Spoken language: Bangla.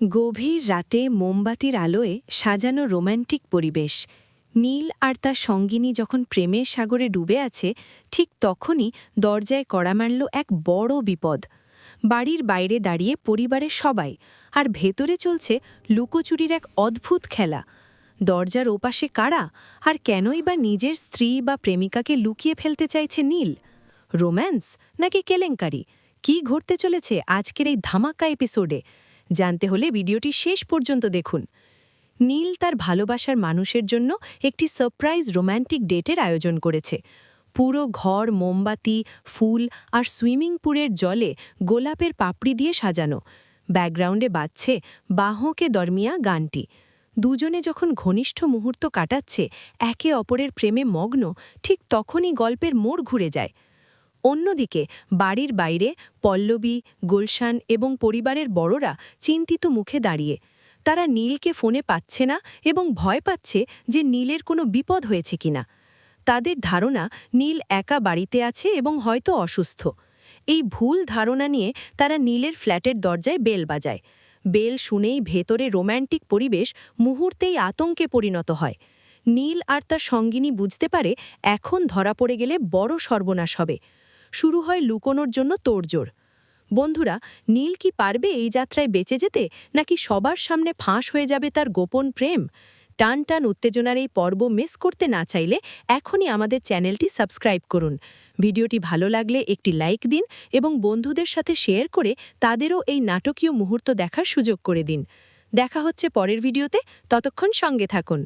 গভীর রাতে মোমবাতির আলোয় সাজানো রোম্যান্টিক পরিবেশ। নীল আর তার সঙ্গিনী যখন প্রেমের সাগরে ডুবে আছে, ঠিক তখনই দরজায় কড়া মারল এক বড় বিপদ। বাড়ির বাইরে দাঁড়িয়ে পরিবারের সবাই, আর ভেতরে চলছে লুকোচুরির এক অদ্ভুত খেলা। দরজার ওপাশে কারা, আর কেনই বা নিজের স্ত্রী বা প্রেমিকাকে লুকিয়ে ফেলতে চাইছে নীল? রোম্যান্স নাকি কেলেঙ্কারি? কি ঘটতে চলেছে আজকের এই ধামাকা এপিসোডে? জানতে হলে ভিডিওটি শেষ পর্যন্ত দেখুন। নীল তার ভালোবাসার মানুষের জন্য একটি সারপ্রাইজ রোম্যান্টিক ডেটের আয়োজন করেছে। পুরো ঘর, মোমবাতি, ফুল আর সুইমিং পুলের জলে গোলাপের পাপড়ি দিয়ে সাজানো। ব্যাকগ্রাউন্ডে বাজছে বাহকে দরমিয়া গানটি। দুজনে যখন ঘনিষ্ঠ মুহূর্ত কাটাচ্ছে, একে অপরের প্রেমে মগ্ন, ঠিক তখনই গল্পের মোড় ঘুরে যায়। অন্যদিকে, বাড়ির বাইরে পল্লবী, গুলশান এবং পরিবারের বড়রা চিন্তিত মুখে দাঁড়িয়ে। তারা নীলকে ফোনে পাচ্ছে না এবং ভয় পাচ্ছে যে নীলের কোনো বিপদ হয়েছে কিনা। তাদের ধারণা নীল একা বাড়িতে আছে এবং হয়তো অসুস্থ। এই ভুল ধারণা নিয়ে তারা নীলের ফ্ল্যাটের দরজায় বেল বাজায়। বেল শুনেই ভেতরে রোম্যান্টিক পরিবেশ মুহূর্তেই আতঙ্কে পরিণত হয়। নীল আর তার সঙ্গিনী বুঝতে পারে এখন ধরা পড়ে গেলে বড় সর্বনাশ হবে। শুরু হয় লুকোনোর জন্য তোড়জোড়। বন্ধুরা, নীল কি পারবে এই যাত্রায় বেঁচে যেতে, নাকি সবার সামনে ফাঁস হয়ে যাবে তার গোপন প্রেম? টান টান উত্তেজনার এই পর্ব মিস করতে না চাইলে এখনই আমাদের চ্যানেলটি সাবস্ক্রাইব করুন। ভিডিওটি ভালো লাগলে একটি লাইক দিন এবং বন্ধুদের সাথে শেয়ার করে তাদেরও এই নাটকীয় মুহূর্ত দেখার সুযোগ করে দিন। দেখা হচ্ছে পরের ভিডিওতে, ততক্ষণ সঙ্গে থাকুন।